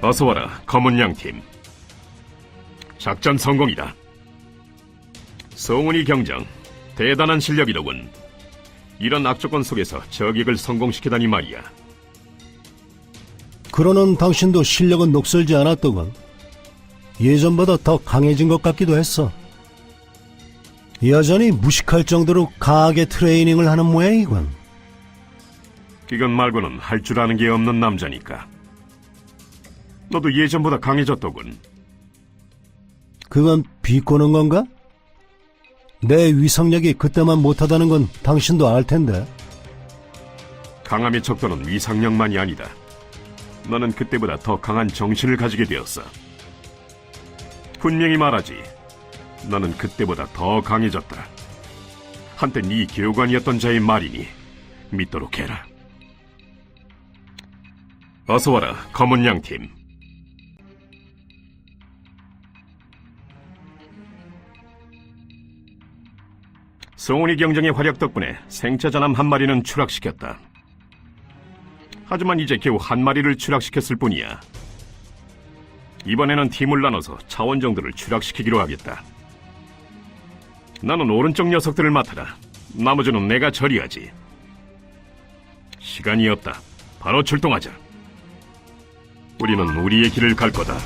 어서 와라, 검은 양팀. 작전 성공이다. 송은이 경장, 대단한 실력이더군. 이런 악조건 속에서 저격을 성공시키다니 말이야. 그러는 당신도 실력은 녹슬지 않았더군. 예전보다 더 강해진 것 같기도 했어. 여전히 무식할 정도로 강하게 트레이닝을 하는 모양이군. 이건 말고는 할 줄 아는 게 없는 남자니까. 너도 예전보다 강해졌더군. 그건 비꼬는 건가? 내 위성력이 그때만 못하다는 건 당신도 알 텐데. 강함의 척도는 위상력만이 아니다. 너는 그때보다 더 강한 정신을 가지게 되었어. 분명히 말하지. 너는 그때보다 더 강해졌다. 한때 네 교관이었던 자의 말이니 믿도록 해라. 어서 와라, 검은 양팀. 송은이 경정의 활약 덕분에 생체 전함 한 마리는 추락시켰다. 하지만 이제 겨우 한 마리를 추락시켰을 뿐이야. 이번에는 팀을 나눠서 차원 정도를 추락시키기로 하겠다. 나는 오른쪽 녀석들을 맡아라. 나머지는 내가 처리하지. 시간이 없다. 바로 출동하자. 우리는 우리의 길을 갈 거다.